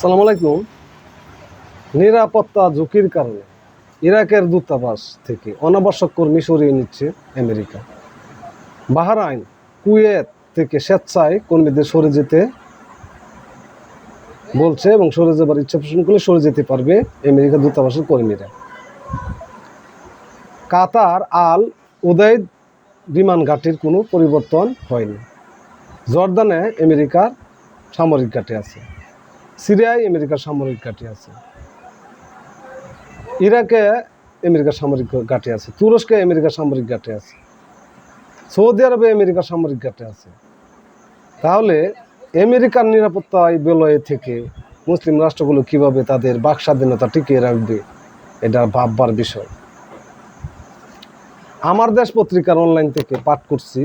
সালাম আলাইকুম। নিরাপত্তা ঝুঁকির কারণে ইরাকের দূতাবাস থেকে অনাবশ্যক কর্মী সরিয়ে নিচ্ছে আমেরিকা। বাহারাইন, কুয়েত থেকে স্বেচ্ছায় কর্মীদের সরে যেতে বলছে এবং সরে যাবার ইচ্ছা পোষণ করলে সরে যেতে পারবে আমেরিকা দূতাবাসের কর্মীরা। কাতার আল উদয় বিমান ঘাটির কোনো পরিবর্তন হয়নি। জর্দানে আমেরিকার সামরিক ঘাটে আছে। সিরিয়ায় আমেরিকার সামরিক ঘাঁটি আছে। ইরাকে আমেরিকার সামরিক ঘাঁটি আছে। তুরস্কে আমেরিকার সামরিক ঘাঁটি আছে। সৌদি আরবে আমেরিকার সামরিক ঘাঁটি আছে। তাহলে আমেরিকার নিরাপত্তায় বলয় থেকে মুসলিম রাষ্ট্রগুলো কীভাবে তাদের বাক স্বাধীনতা টিকিয়ে রাখবে, এটা ভাববার বিষয়। আমার দেশ পত্রিকার অনলাইন থেকে পাঠ করছি।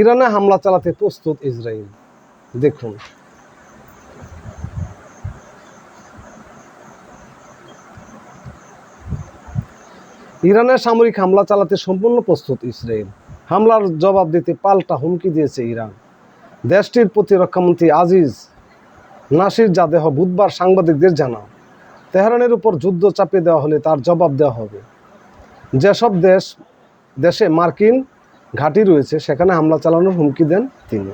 ইরানে হামলা চালাতে প্রস্তুত ইসরায়েল। দেখুন। ইরানের সামরিক হামলা চালাতে সম্পূর্ণ প্রস্তুত ইসরায়েল। হামলার জবাব দিতে পাল্টা হুমকি দিয়েছে ইরান। দেশটির প্রতিরক্ষামন্ত্রী আজিজ নাসির জাদেহ বুধবার সাংবাদিকদের জানান। তেহরানের উপর যুদ্ধ চাপিয়ে দেওয়া হলে তার জবাব দেওয়া হবে। যেসব দেশ, দেশে মার্কিন ঘাঁটি রয়েছে, সেখানে হামলা চালানোর হুমকি দেন তিনি।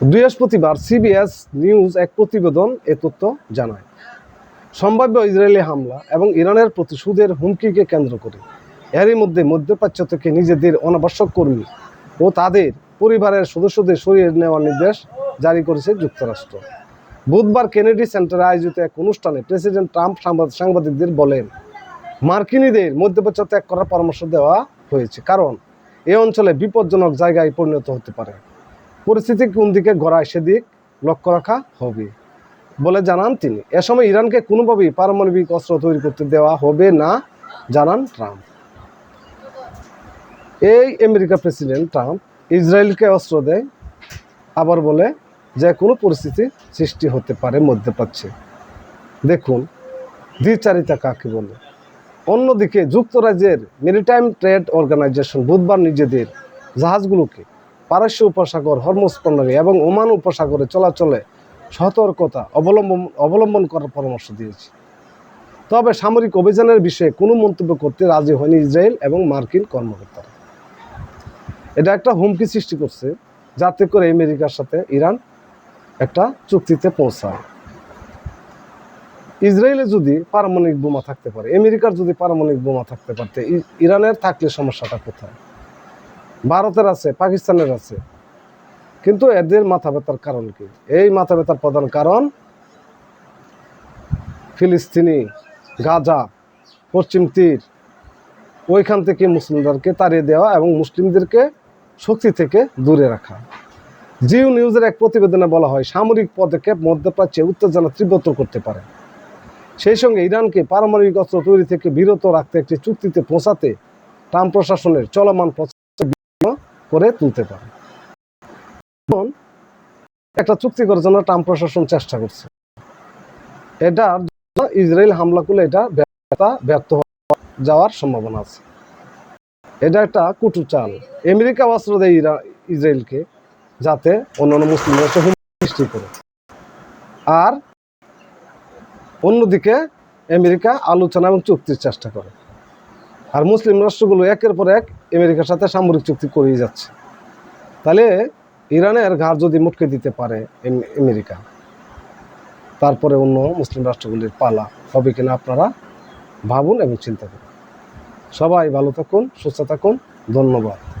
বৃহস্পতিবার সিবিএস নিউজ এক প্রতিবেদন এ তথ্য জানায়। সম্ভাব্য ইসরায়েলি হামলা এবং ইরানের প্রতিশোধের হুমকিকে কেন্দ্র করে। এরই মধ্যে মধ্যপ্রাচ্য থেকে নিজেদের অনাবশ্যক কর্মী ও তাদের পরিবারের সদস্যদের সরিয়ে নেওয়ার নির্দেশ জারি করেছে যুক্তরাষ্ট্র। বুধবার কেনেডি সেন্টারে আয়োজিত এক অনুষ্ঠানে প্রেসিডেন্ট ট্রাম্প সাংবাদিকদের বলেন, মার্কিনীদের মধ্যপ্রাচ্য ত্যাগ করার পরামর্শ দেওয়া হয়েছে কারণ এই অঞ্চলে বিপজ্জনক জায়গায় পরিণত হতে পারে। পরিস্থিতি কোন দিকে গড়ায় সেদিক লক্ষ্য রাখা হবে বলে জানান তিনি। এ সময় ইরানকে কোনোভাবেই পারমাণবিক অস্ত্র তৈরি করতে দেওয়া হবে না, জানান ট্রাম্প। এই আমেরিকা প্রেসিডেন্ট ট্রাম্প ইসরায়েলকে অস্ত্র দেয় আবার বলে যে কোনো পরিস্থিতি সৃষ্টি হতে পারে মধ্যপ্রাচ্যে দেখুন, দ্বিচারিতা কাকে বলে? অন্যদিকে যুক্তরাজ্যের মেরিটাইম ট্রেড অর্গানাইজেশন বুধবার নিজেদের জাহাজগুলোকে পারস্য উপসাগর, হরমুজ এবং ওমান উপসাগরে চলাচলে সতর্কতা অবলম্বন অবলম্বন করার পরামর্শ দিয়েছে। তবে সামরিক অভিযানের বিষয়ে কোনো মন্তব্য করতে রাজি হয়নি ইসরায়েল এবং মার্কিন কর্মকর্তারা। এটা একটা হুমকি সৃষ্টি করছে, যাতে করে আমেরিকার সাথে ইরান একটা চুক্তিতে পৌঁছায়। ইসরায়েলে যদি পারমাণবিক বোমা থাকতে পারে, আমেরিকার যদি পারমাণবিক বোমা থাকতে পারতে ইরানের থাকলে সমস্যাটা কোথায়? ভারতের আছে, পাকিস্তানের আছে। কিন্তু এদের মাথা ব্যথার কারণ কি? এই মাথা ব্যথার প্রধান কারণ ফিলিস্তিনি, গাজা, পশ্চিম তীর। ওইখান থেকে মুসলিমদেরকে তাড়িয়ে দেওয়া এবং মুসলিমদেরকে শক্তি থেকে দূরে রাখা। জিও নিউজের এক প্রতিবেদনে বলা হয়, সামরিক পদক্ষেপ মধ্যপ্রাচ্যে উত্তেজনা তীব্রতর করতে পারে। সেই সঙ্গে ইরানকে পারমাণবিক অস্ত্র তৈরি থেকে বিরত রাখতে একটি চুক্তিতে পৌঁছাতে ট্রাম্প প্রশাসনের চলমান করে তুলতে পারে। একটা চুক্তি করার জন্য ট্রাম্প প্রশাসন চেষ্টা করছে। জন্য ইসরায়েল হামলা করলে এটা ব্যর্থ যাওয়ার সম্ভাবনা আছে। এটা একটা কুটু চাল আমেরিকা অস্ত্র দেয় ইরা ইসরায়েলকে যাতে অন্যান্য মুসলিম সৃষ্টি করে। আর অন্যদিকে আমেরিকা আলোচনা এবং চুক্তির চেষ্টা করে। আর মুসলিম রাষ্ট্রগুলো একের পর এক আমেরিকার সাথে সামরিক চুক্তি করিয়ে যাচ্ছে। তাহলে ইরানের ঘাড় যদি মুটকে দিতে পারে আম- আমেরিকা, তারপরে অন্য মুসলিম রাষ্ট্রগুলির পালা হবে কিনা আপনারা ভাবুন এবং চিন্তা করুন। সবাই ভালো থাকুন, সুস্থ থাকুন, ধন্যবাদ।